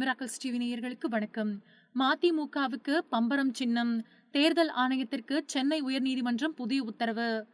Miracles TV நேயர்களுக்கு வணக்கம். மதிமுகவுக்கு பம்பரம் சின்னம். தேர்தல் ஆணையத்திற்கு சென்னை உயர்நீதிமன்றம் புதிய உத்தரவு.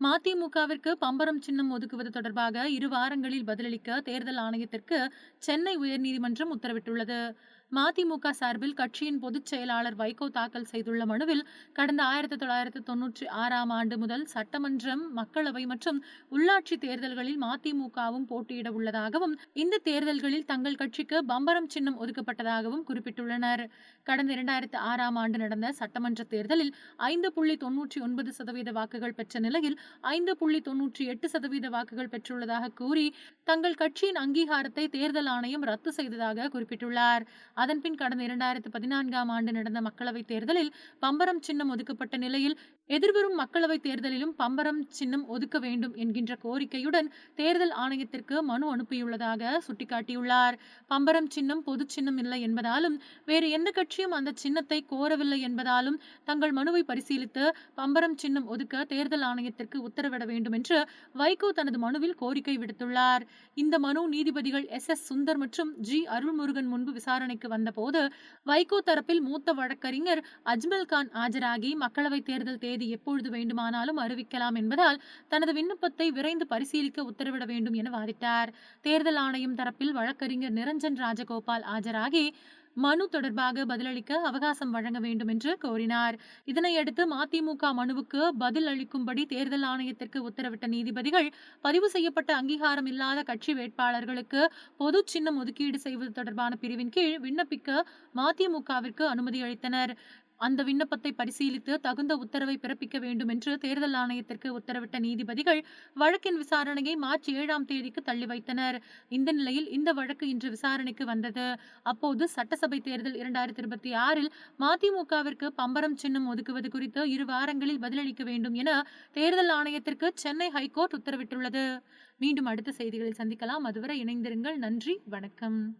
மதிமுகவிற்கு பம்பரம் சின்னம் ஒதுக்குவது தொடர்பாக இரு வாரங்களில் பதிலளிக்க தேர்தல் ஆணையத்திற்கு சென்னை உயர்நீதிமன்றம் உத்தரவிட்டுள்ளது. மதிமுக சார்பில் கட்சியின் பொதுச் செயலாளர் வைகோ தாக்கல் செய்துள்ள மனுவில் கடந்த ஆயிரத்தி தொள்ளாயிரத்தி தொன்னூற்றி ஆறாம் ஆண்டு முதல் சட்டமன்றம் மக்களவை மற்றும் உள்ளாட்சி தேர்தல்களில் மதிமுகவும் போட்டியிட உள்ளதாகவும் இந்த தேர்தல்களில் தங்கள் கட்சிக்கு பம்பரம் சின்னம் ஒதுக்கப்பட்டதாகவும் குறிப்பிட்டுள்ளனர். கடந்த இரண்டாயிரத்தி ஆறாம் ஆண்டு நடந்த சட்டமன்ற தேர்தலில் ஐந்து புள்ளி தொன்னூற்றி ஒன்பது சதவீத வாக்குகள் பெற்ற நிலையில் ஐந்து புள்ளி தொன்னூற்றி எட்டு சதவீத வாக்குகள் பெற்றுள்ளதாக கூறி தங்கள் கட்சியின் அங்கீகாரத்தை தேர்தல் ஆணையம் ரத்து செய்ததாக குறிப்பிட்டுள்ளார். அதன்பின் கடந்த இரண்டாயிரத்து பதினான்காம் ஆண்டு நடந்த மக்களவைத் தேர்தலில் பம்பரம் சின்னம் ஒதுக்கப்பட்ட நிலையில் எதிர்வரும் மக்களவைத் தேர்தலிலும் பம்பரம் சின்னம் ஒதுக்க வேண்டும் என்கின்ற கோரிக்கையுடன் தேர்தல் ஆணையத்திற்கு மனு அனுப்பியுள்ளதாக சுட்டிக்காட்டியுள்ளார். பம்பரம் சின்னம் பொது சின்னம் இல்லை என்பதாலும் வேறு எந்த கட்சியும் அந்த சின்னத்தை கோரவில்லை என்பதாலும் தங்கள் மனுவை பரிசீலித்து பம்பரம் சின்னம் ஒதுக்க தேர்தல் ஆணையத்திற்கு உத்தரவிட வேண்டும் என்று வைகோ தனது மனுவில் கோரிக்கை விடுத்துள்ளார். இந்த மனு நீதிபதிகள் எஸ் எஸ் சுந்தர் மற்றும் ஜி அருள்முருகன் முன்பு விசாரணைக்கு வந்தபோது வைகோ தரப்பில் மூத்த வழக்கறிஞர் அஜ்மல் கான் ஆஜராகி மக்களவைத் தேர்தல் தேதி எப்பொழுது வேண்டுமானாலும் அறிவிக்கலாம் என்பதால் தனது விண்ணப்பத்தை விரைந்து பரிசீலிக்க உத்தரவிட வேண்டும் என வாதிட்டார். தேர்தல் ஆணையம் தரப்பில் வழக்கறிஞர் நிரஞ்சன் ராஜகோபால் ஆஜராகி மனு தொடர்பாக பதிலளிக்க அவகாசம் வழங்க வேண்டும் என்று கோரினார். இதனையடுத்து மதிமுக மனுவுக்கு பதில் அளிக்கும்படி தேர்தல் ஆணையத்திற்கு உத்தரவிட்ட நீதிபதிகள் பதிவு செய்யப்பட்ட அங்கீகாரம் இல்லாத கட்சி வேட்பாளர்களுக்கு பொது சின்னம் ஒதுக்கீடு செய்வது தொடர்பான பிரிவின் கீழ் விண்ணப்பிக்க மதிமுகவிற்கு அனுமதி அளித்தனர். அந்த விண்ணப்பத்தை பரிசீலித்து தகுந்த உத்தரவை பிறப்பிக்க வேண்டும் என்று தேர்தல் ஆணையத்திற்கு உத்தரவிட்ட நீதிபதிகள் வழக்கின் விசாரணையை மார்ச் ஏழாம் தேதிக்கு தள்ளி வைத்தனர். இந்த நிலையில் இந்த வழக்கு இன்று விசாரணைக்கு வந்தது. அப்போது சட்டசபை தேர்தல் இரண்டாயிரத்தி இருபத்தி ஆறில் மதிமுகவிற்கு பம்பரம் சின்னம் ஒதுக்குவது குறித்து இரு வாரங்களில் பதிலளிக்க வேண்டும் என தேர்தல் ஆணையத்திற்கு சென்னை ஹைகோர்ட் உத்தரவிட்டுள்ளது. மீண்டும் அடுத்த செய்திகளில் சந்திக்கலாம். அதுவரை இணைந்திருங்கள். நன்றி. வணக்கம்.